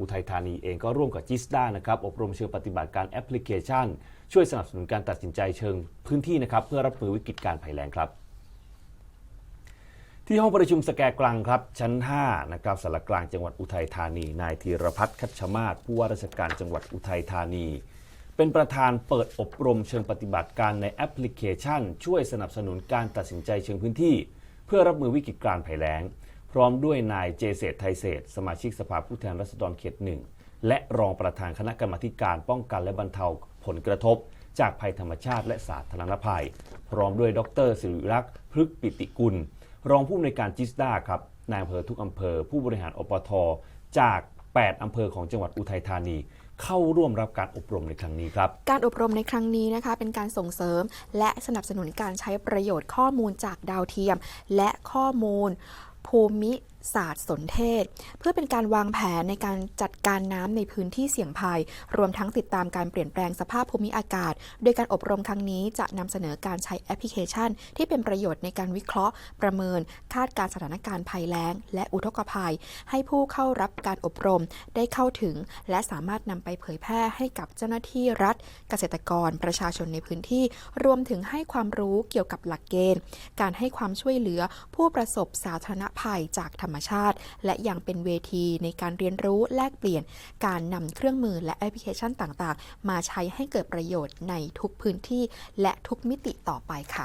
อุทัยธานีเองก็ร่วมกับจิสดานะครับอบรมเชิงปฏิบัติการแอปพลิเคชัน ช่วยสนับสนุนการตัดสินใจเชิงพื้นที่นะครับเพื่อรับมือวิกฤตการภัยแล้งครับที่ห้องประชุมสแกกลังครับ ชั้น 5 นะครับสารกลางจังหวัดอุทัยธานี นายธีรพัฒน์คัชมาศผู้ว่าราชการจังหวัดอุทัยธานี เป็นประธานเปิดอบรมเชิงปฏิบัติการในแอปพลิเคชัน ช่วยสนับสนุนการตัดสินใจเชิงพื้นที่ เพื่อรับมือวิกฤตการภัยแล้ง พร้อมด้วยนายเจเศษไทยเศษสมาชิกสภาผู้แทนราษฎรเขตหนึ่งและรองประธานคณะกรรมาการป้องกันและบรรเทาผลกระทบ จากภัยธรรมชาติและสาธารณภัย พร้อมด้วยดรสิริรักษ์พฤกปิติกุล รองผู้อำนวยการจิสดาครับนายอำเภอทุกอำเภอ ผู้บริหารอปทจาก 8 อำเภอของจังหวัดอุทัยธานีเข้าร่วมรับการอบรมในครั้งนี้ครับ การอบรมในครั้งนี้นะคะ เป็นการส่งเสริม และสนับสนุนการใช้ประโยชน์ข้อมูลจากดาวเทียม และข้อมูล ภูมิ ศาสตร์สนเทศ เพื่อเป็นการวางแผนในการจัดการน้ำในพื้นที่เสี่ยงภัย รวมทั้งติดตามการเปลี่ยนแปลงสภาพภูมิอากาศ โดยการอบรมครั้งนี้จะนำเสนอการใช้แอปพลิเคชัน ที่เป็นประโยชน์ในการวิเคราะห์ ประเมิน คาดการสถานการณ์ภัยแล้ง และอุทกภัย ให้ผู้เข้ารับการอบรมได้เข้าถึง และสามารถนำไปเผยแพร่ให้กับเจ้าหน้าที่รัฐ เกษตรกรประชาชนในพื้นที่ รวมถึงให้ความรู้เกี่ยวกับหลักเกณฑ์ การให้ความช่วยเหลือผู้ประสบสาธารณภัยจากธรรมมชาติ และยังเป็นเวทีในการเรียนรู้แลกเปลี่ยน การนำเครื่องมือและแอปพลิเคชันต่างๆ มาใช้ให้เกิดประโยชน์ในทุกพื้นที่และทุกมิติต่อไปค่ะ